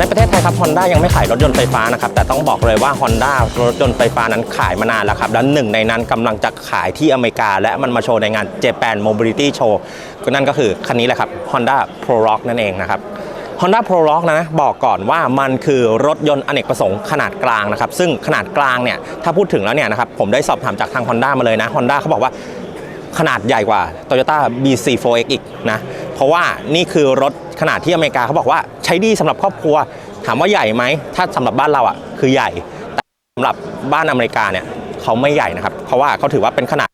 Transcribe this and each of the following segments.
ในประเทศไทยครับ Honda ยังไม่ขายรถยนต์ไฟฟ้านะครับแต่ต้องบอกเลยว่า Honda รถยนต์ไฟฟ้านั้นขายมานานแล้วครับและหนึ่งในนั้นกำลังจะขายที่อเมริกา และมันมาโชว์ในงาน Japan Mobility Show ก็นั่นก็คือคันนี้แหละครับ Honda Pro Rock นั่นเองนะครับ Honda Pro Rock นะบอกก่อนว่ามันคือรถยนต์อเนกประสงค์ขนาดกลางนะครับซึ่งขนาดกลางเนี่ยถ้าพูดถึงแล้วเนี่ยนะครับผมได้สอบถามจากทาง Honda มาเลยนะ Honda เขาบอกว่าขนาดใหญ่กว่า Toyota BC4X อีกนะ เพราะว่านี่คือรถขนาดที่อเมริกาเขาบอกว่าใช้ดีสำหรับครอบครัว ถามว่าใหญ่ไหม ถ้าสำหรับบ้านเราอะคือใหญ่ แต่สำหรับบ้านอเมริกาเนี่ยเขาไม่ใหญ่นะครับ เพราะว่าเขาถือว่าเป็นขนาด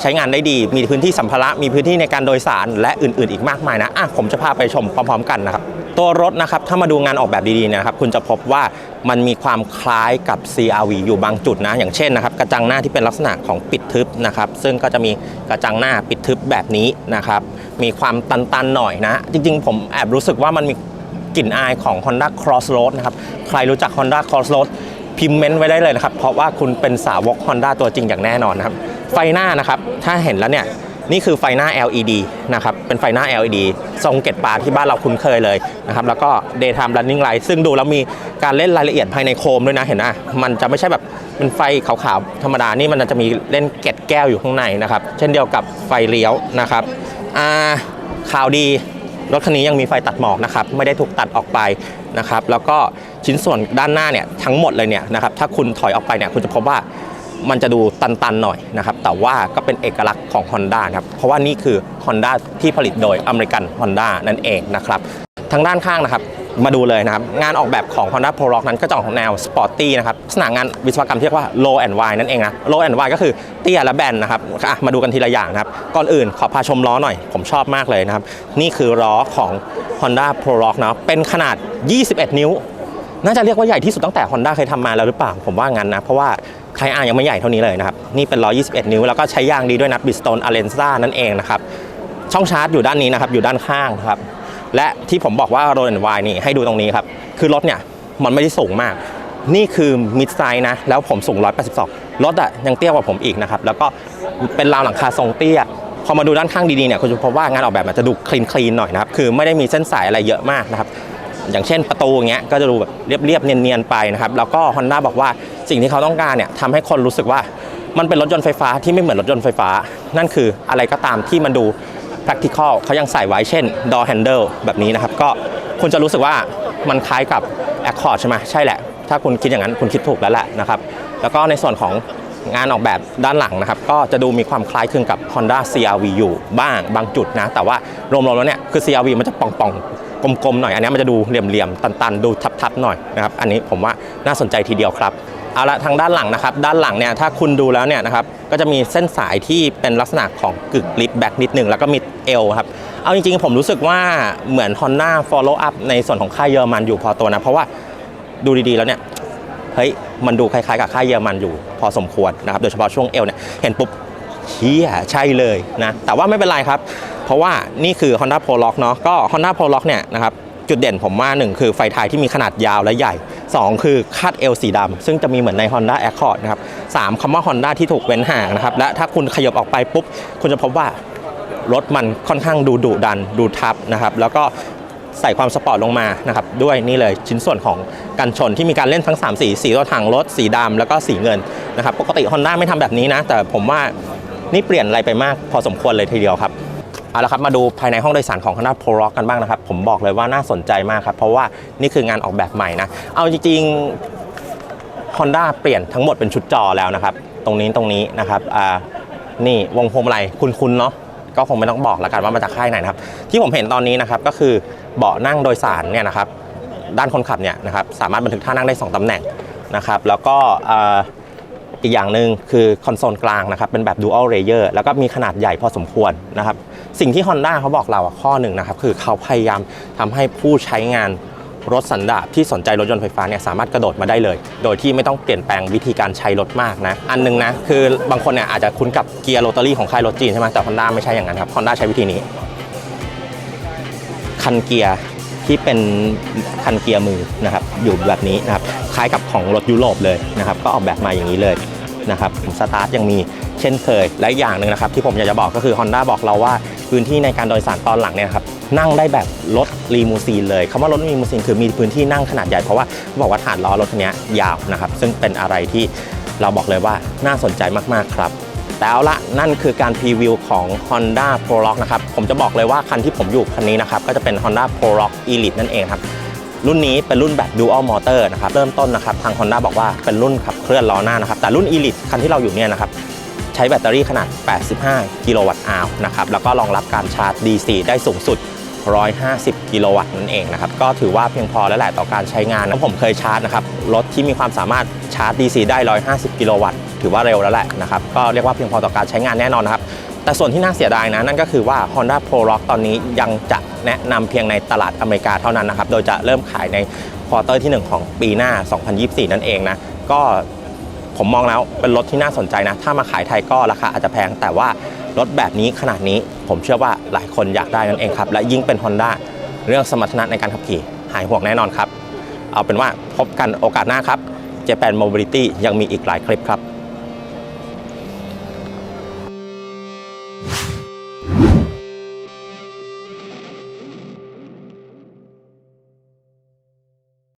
ใช้งานได้ดี มีพื้นที่สัมภาระ มีพื้นที่ในการโดยสาร และอื่น ๆ อีกมากมายนะอะผมจะพาไปชมพร้อม ๆ กันนะครับ ตัวรถนะครับถ้ามาดูงานออกแบบดีๆนะครับคุณจะพบว่ามันมีความคล้ายกับ CRV อยู่บางจุดนะ อย่างเช่นนะครับกระจังหน้าที่เป็นลักษณะของปิดทึบนะครับซึ่งก็จะมีกระจังหน้าปิดทึบแบบนี้นะครับมีความตันๆหน่อยนะ จริงๆ ผมแอบรู้สึกว่ามันมีกลิ่นอายของ Honda Crossroad นะครับใครรู้จัก Honda Crossroad พิมพ์เมนต์ไว้ได้เลยนะครับเพราะว่าคุณเป็นสาวก Honda ตัวจริงอย่างแน่นอนนะครับไฟหน้านะครับถ้าเห็นแล้วเนี่ย นี่คือไฟหน้า LED นะครับ เป็นไฟหน้า LED ทรงเกตปาที่บ้านเราคุ้นเคยเลยนะครับ แล้วก็ daytime running light ซึ่งดูแล้วมีการเล่นรายละเอียดภายในโคมด้วยนะเห็นไหมมันจะไม่ใช่แบบเป็นไฟขาวๆ ธรรมดา นี่มันจะมีเล่นเกตแก้วอยู่ข้างในนะครับ เช่นเดียวกับไฟเลี้ยวนะครับอ่าข่าวดีรถคันนี้ยังมีไฟตัดหมอกนะครับไม่ได้ถูกตัดออกไปนะครับ แล้วก็ชิ้นส่วนด้านหน้าเนี่ยทั้งหมดเลยเนี่ยนะครับถ้าคุณถอยออกไปเนี่ยคุณจะพบว่า มันจะดูตันๆหน่อยนะครับแต่ว่าก็เป็นเอกลักษณ์ของ Honda นะครับเพราะว่านี่คือ Honda ที่ผลิตโดยอเมริกัน Honda นั่นเองนะครับทางด้านข้างนะครับมาดูเลยนะครับ งานออกแบบของ Honda Pro Rock นั้นก็จะออกแนวสปอร์ตตี้นะครับลักษณะงานวิศวกรรมที่เรียกว่า low and wide นั่นเองนะ low and wide ก็คือเตี้ยและแบนนะครับมาดูกันทีละอย่างนะครับ ก่อนอื่นขอพาชมล้อหน่อย ผมชอบมากเลยนะครับ นี่คือล้อของ Honda Pro Rock นะเป็นขนาด 21 นิ้ว น่าจะเรียกว่าใหญ่ที่สุดตั้งแต่ Honda เคยทำมาแล้วหรือเปล่า ผมว่างั้นนะ เพราะว่า ไทอายังไม่ใหญ่เท่านี้เลยนะครับ นี่เป็นล้อ21 นิ้ว แล้วก็ใช้ยางดีด้วยนะ Bridgestone Alenza นั่นเองนะครับ ช่องชาร์จอยู่ด้านนี้นะครับ อยู่ด้านข้างครับ และที่ผมบอกว่าโรนวายนี่ให้ดูตรงนี้ครับ คือรถเนี่ยมันไม่ได้สูงมาก นี่คือมิดไซน์นะ แล้วผมสูง 182 รถอะยังเตี้ยกว่าผมอีกนะครับ แล้วก็เป็นราวหลังคาทรงเตี้ย พอมาดูด้านข้างดีๆเนี่ยคุณจะพบว่างานออกแบบมันจะดูคลีนคลีนหน่อยนะครับ คือไม่ได้มีเส้นสายอะไรเยอะมากนะครับ อย่างเช่นประตูอย่างเงี้ย ก็จะดูแบบเรียบๆเนียนๆไปนะครับ แล้วก็ Honda บอกว่า สิ่งที่เขาต้องการเนี่ยทำให้คนรู้สึกว่ามันเป็นรถยนต์ไฟฟ้าที่ไม่เหมือนรถยนต์ไฟฟ้า นั่นคืออะไรก็ตามที่มันดู practical เขายังใส่ไว้เช่น door handle แบบนี้นะครับ ก็คุณจะรู้สึกว่ามันคล้ายกับ Accord ใช่ไหมใช่แหละ ถ้าคุณคิดอย่างนั้นคุณคิดถูกแล้วแหละนะครับ แล้วก็ในส่วนของงานออกแบบด้านหลังนะครับ ก็จะดูมีความคล้ายคลึงกับ Honda CRV อยู่บ้างบางจุดนะ แต่ว่ารวมๆแล้วเนี่ยคือ CRV มันจะป่องๆ กลมๆหน่อย อันนี้มันจะดูเหลี่ยมๆ ตันๆ ดูทับๆ หน่อยนะครับ อันนี้ผมว่าน่าสนใจทีเดียวครับ เอาละทางด้านหลังนะครับ ด้านหลังเนี่ยถ้าคุณดูแล้วเนี่ยนะครับก็จะมีเส้นสายที่เป็นลักษณะของกึกลิฟแบ็กนิดหนึ่งแล้วก็มีเอวครับเอาจริงๆ ผมรู้สึกว่าเหมือน Honda follow up ในส่วนของค่ายเยอรมันอยู่พอตัวนะ เพราะว่าดูดีๆแล้วเนี่ยเฮ้ยมันดูคล้ายๆ กับค่ายเยอรมันอยู่พอสมควรนะครับโดยเฉพาะช่วงเอวเนี่ยเห็นปุ๊บเชี่ยใช่เลยนะแต่ว่าไม่เป็นไรครับ เพราะว่านี่คือ Honda Pro Lock เนาะก็ Honda Pro Lock เนี่ยนะครับจุดเด่นผมว่า1คือไฟท้ายที่มีขนาดยาวและใหญ่ 2 คือคาดเอวสีดำซึ่งจะมีเหมือนใน Honda Accord นะครับ3คำว่า Honda ที่ถูกเว้นห่างนะครับและถ้าคุณขยบออกไปปุ๊บ คุณจะพบว่ารถมันค่อนข้างดูดุดันดูทับนะครับแล้วก็ใส่ความสปอร์ตลงมานะครับด้วยนี่เลยชิ้นส่วนของกันชนที่มีการเล่นทั้ง 3 สี สีตัวถังรถสีดำแล้วก็สีเงินนะครับปกติ Honda ไม่ทำแบบนี้นะ แต่ผมว่านี่เปลี่ยนอะไรไปมากพอสมควรเลยทีเดียวครับ เอาละครับมาดูภายในห้องโดยสารของ Honda Pro Rock กันบ้างนะครับ ผมบอกเลยว่าน่าสนใจมากครับ เพราะว่านี่คืองานออกแบบใหม่นะ เอาจริงๆ Honda เปลี่ยนทั้งหมดเป็นชุดจอแล้วนะครับ ตรงนี้ตรงนี้นะครับอ่านี่วงพวงมาลัยคุ้นๆเนาะก็คงไม่ต้องบอกแล้วกันว่ามาจากค่ายไหนนะครับ ที่ผมเห็นตอนนี้นะครับก็คือเบาะนั่งโดยสารเนี่ยนะครับ ด้านคนขับเนี่ยนะครับสามารถบันทึกท่านั่งได้ 2 ตำแหน่งนะครับ แล้วก็อีกอย่างหนึ่งคือคอนโซลกลางนะครับเป็นแบบ dual layer แล้วก็มีขนาดใหญ่พอสมควรนะครับ สิ่งที่ Honda เขาบอกเราอะข้อหนึ่งนะครับคือเขาพยายามทำให้ผู้ใช้งานรถสันดาปที่สนใจรถยนต์ไฟฟ้าเนี่ยสามารถกระโดดมาได้เลย โดยที่ไม่ต้องเปลี่ยนแปลงวิธีการใช้รถมากนะ อันหนึงนะ คือบางคนเนี่ยอาจจะคุ้นกับเกียร์โรตารี่ของค่ายรถจีนใช่ไหมแต่ Honda ไม่ใช่อย่างนั้นครับ Honda ใช้วิธีนี้ คันเกียร์ที่เป็นคันเกียร์มือนะครับอยู่แบบนี้นะครับคล้ายกับของรถยุโรปเลยนะครับก็ออกแบบมาอย่างนี้เลย นะครับสตาร์ทยังมีเช่นเคย และอย่างหนึ่งนะครับ ที่ผมอยากจะบอกก็คือ Honda บอกเราว่าพื้นที่ในการโดยสารตอนหลังเนี่ยครับนั่งได้แบบรถลีมูซีนเลยคำว่ารถลีมูซีนคือมีพื้นที่นั่งขนาดใหญ่เพราะว่าเขาบอกว่าฐานล้อรถคันนี้ยาวนะครับซึ่งเป็นอะไรที่เราบอกเลยว่าน่าสนใจมากๆครับแต่เอาละนั่นคือการพรีวิวของ Honda Pro Rock นะครับผมจะบอกเลยว่าคันที่ผมอยู่คันนี้นะครับก็จะเป็น Honda Pro Rock Elite นั่นเองครับ รุ่นนี้เป็นรุ่นแบบ Dual Motor นะครับเริ่มต้นนะครับทาง Honda บอกว่าเป็นรุ่นขับเคลื่อนล้อหน้านะครับแต่รุ่น Elite คันที่เราอยู่เนี่ยนะครับใช้แบตเตอรี่ขนาด 85 กิโลวัตต์อาวนะครับแล้วก็รองรับการชาร์จ DC ได้สูงสุด 150 กิโลวัตต์นั่นเองนะครับก็ถือว่าเพียงพอแล้วแหละต่อการใช้งานนะผมเคยชาร์จนะครับรถที่มีความสามารถชาร์จ DC ได้ 150 กิโลวัตต์ถือว่าเร็วแล้วแหละนะครับก็เรียกว่าเพียงพอต่อการใช้งานแน่นอนนะครับ แต่ส่วนที่น่าเสียดายนะ นั่นก็คือว่า Honda Pro Rock ตอนนี้ยังจะแนะนำเพียงในตลาดอเมริกาเท่านั้นนะครับ โดยจะเริ่มขายในควอเตอร์ที่ 1 ของปีหน้า 2024 นั่นเองนะ ก็ผมมองแล้วเป็นรถที่น่าสนใจนะ ถ้ามาขายไทยก็ราคาอาจจะแพง แต่ว่ารถแบบนี้ขนาดนี้ผมเชื่อว่าหลายคนอยากได้นั่นเองครับ และยิ่งเป็น Honda เรื่องสมรรถนะในการขับขี่หายห่วงแน่นอนครับ เอาเป็นว่าพบกันโอกาสหน้าครับ Japan Mobility ยังมีอีกหลายคลิปครับ